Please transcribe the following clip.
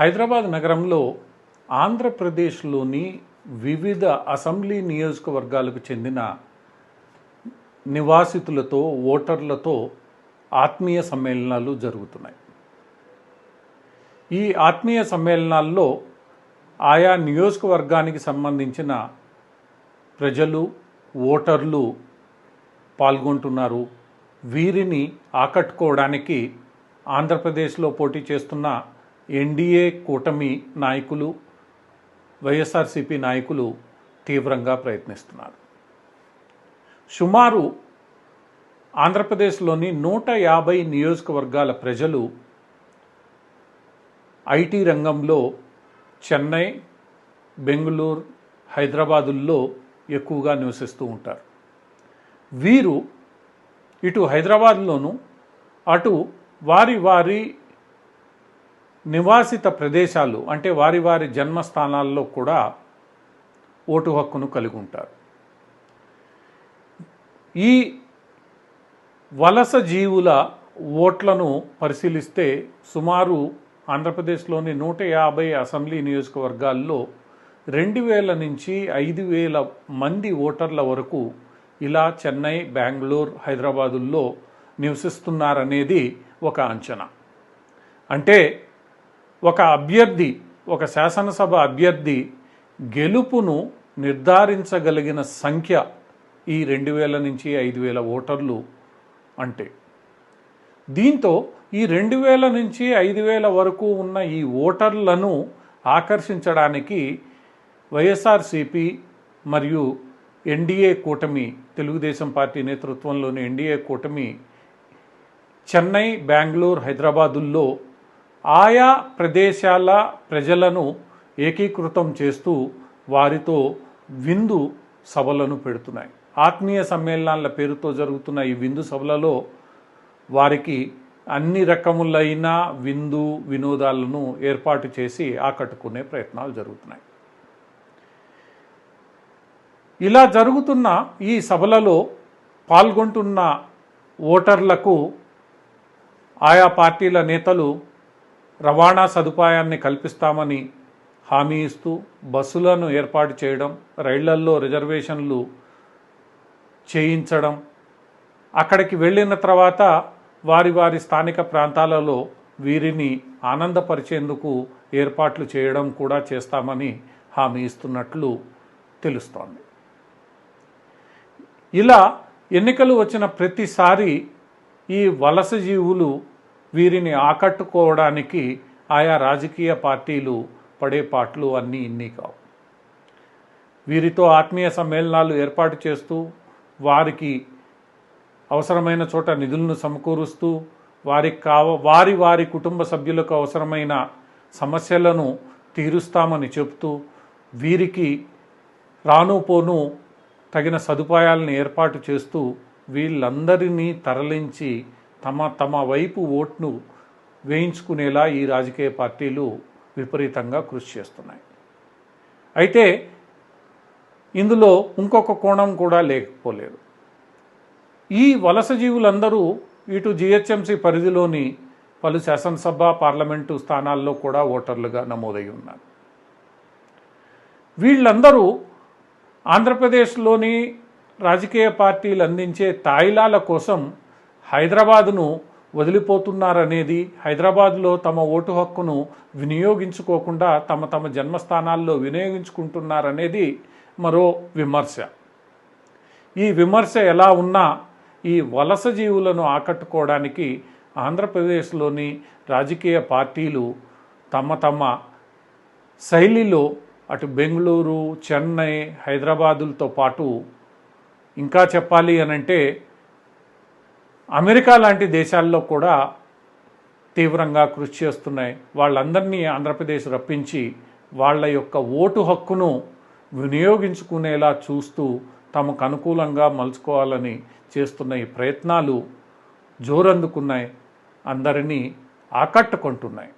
హైదరాబాద్ నగరంలో ఆంధ్రప్రదేశ్లోని వివిధ అసెంబ్లీ నియోజకవర్గాలకు చెందిన నివాసితులతో ఓటర్లతో ఆత్మీయ సమ్మేళనాలు జరుగుతున్నాయి. ఈ ఆత్మీయ సమ్మేళనాల్లో ఆయా నియోజకవర్గానికి సంబంధించిన ప్రజలు ఓటర్లు పాల్గొంటున్నారు. వీరిని ఆకట్టుకోవడానికి ఆంధ్రప్రదేశ్లో పోటీ చేస్తున్న ఎన్డీఏ కూటమి నాయకులు వైఎస్ఆర్సీపీ నాయకులు తీవ్రంగా ప్రయత్నిస్తున్నారు. సుమారు ఆంధ్రప్రదేశ్లోని నూట యాభై నియోజకవర్గాల ప్రజలు ఐటీ రంగంలో చెన్నై బెంగళూరు హైదరాబాదుల్లో ఎక్కువగా నివసిస్తూ ఉంటారు. వీరు ఇటు హైదరాబాద్లోను అటు వారి వారి నివాసిత ప్రదేశాలు అంటే వారి వారి జన్మస్థానాల్లో కూడా ఓటు హక్కును కలిగి ఉంటారు. ఈ వలస జీవుల ఓట్లను పరిశీలిస్తే సుమారు ఆంధ్రప్రదేశ్లోని నూట యాభై అసెంబ్లీ నియోజకవర్గాల్లో రెండు వేల నుంచి ఐదు వేల మంది ఓటర్ల వరకు ఇలా చెన్నై బెంగళూరు హైదరాబాదుల్లో నివసిస్తున్నారనేది ఒక అంచనా. అంటే ఒక అభ్యర్థి ఒక శాసనసభ అభ్యర్థి గెలుపును నిర్ధారించగలిగిన సంఖ్య ఈ రెండు వేల నుంచి ఐదు వేల ఓటర్లు అంటే. దీంతో ఈ రెండు వేల నుంచి ఐదు వేల వరకు ఉన్న ఈ ఓటర్లను ఆకర్షించడానికి వైఎస్ఆర్సిపి మరియు ఎన్డీఏ కూటమి తెలుగుదేశం పార్టీ నేతృత్వంలోని ఎన్డీఏ కూటమి చెన్నై బెంగళూరు హైదరాబాదుల్లో ఆయా ప్రదేశాల ప్రజలను ఏకీకృతం చేస్తూ వారితో విందు సభలను పెడుతున్నాయి. ఆత్మీయ సమ్మేళనాల పేరుతో జరుగుతున్న ఈ విందు సభలలో వారికి అన్ని రకములైన విందు వినోదాలను ఏర్పాటు చేసి ఆకట్టుకునే ప్రయత్నాలు జరుగుతున్నాయి. ఇలా జరుగుతున్న ఈ సభలలో పాల్గొంటున్న ఓటర్లకు ఆయా పార్టీల నేతలు రవాణా సదుపాయాన్ని కల్పిస్తామని హామీ ఇస్తూ బస్సులను ఏర్పాటు చేయడం రైళ్ళల్లో రిజర్వేషన్లు చేయించడం అక్కడికి వెళ్ళిన తర్వాత వారి వారి స్థానిక ప్రాంతాలలో వీరిని ఆనందపరిచేందుకు ఏర్పాట్లు చేయడం కూడా చేస్తామని హామీ ఇస్తున్నట్లు తెలుస్తోంది. ఇలా ఎన్నికలు వచ్చిన ప్రతిసారి ఈ వలస జీవులు వీరిని ఆకట్టుకోవడానికి ఆయా రాజకీయ పార్టీలు పడే పాటలు అన్నీ ఇన్ని కావు. వీరితో ఆత్మీయ సమ్మేళనాలు ఏర్పాటు చేస్తూ వారికి అవసరమైన చోట నిధులను సమకూరుస్తూ వారికి కావ వారి వారి కుటుంబ సభ్యులకు అవసరమైన సమస్యలను తీరుస్తామని చెప్తూ వీరికి రాను పోను తగిన సదుపాయాలను ఏర్పాటు చేస్తూ వీళ్ళందరినీ తరలించి తమ తమ వైపు ఓట్ను వేయించుకునేలా ఈ రాజకీయ పార్టీలు విపరీతంగా కృషి చేస్తున్నాయి. అయితే ఇందులో ఇంకొక కోణం కూడా లేకపోలేదు. ఈ వలస జీవులందరూ ఇటు జిహెచ్ఎంసి పరిధిలోని పలు శాసనసభ పార్లమెంటు స్థానాల్లో కూడా ఓటర్లుగా నమోదై ఉన్నారు. వీళ్ళందరూ ఆంధ్రప్రదేశ్లోని రాజకీయ పార్టీలు అందించే తాయిలాల కోసం హైదరాబాదును వదిలిపోతున్నారనేది హైదరాబాద్లో తమ ఓటు హక్కును వినియోగించుకోకుండా తమ తమ జన్మస్థానాల్లో వినియోగించుకుంటున్నారనేది మరో విమర్శ. ఈ విమర్శ ఎలా ఉన్నా ఈ వలస జీవులను ఆకట్టుకోవడానికి ఆంధ్రప్రదేశ్లోని రాజకీయ పార్టీలు తమ తమ శైలిలో అటు బెంగళూరు చెన్నై హైదరాబాదులతో పాటు ఇంకా చెప్పాలి అనంటే అమెరికా లాంటి దేశాల్లో కూడా తీవ్రంగా కృషి చేస్తున్నాయి. వాళ్ళందరినీ ఆంధ్రప్రదేశ్ రప్పించి వాళ్ళ యొక్క ఓటు హక్కును వినియోగించుకునేలా చూస్తూ తమకు అనుకూలంగా మలుచుకోవాలని చేస్తున్న ఈ ప్రయత్నాలు జోరందుకున్నాయి. అందరినీ ఆకట్టుకుంటున్నాయి.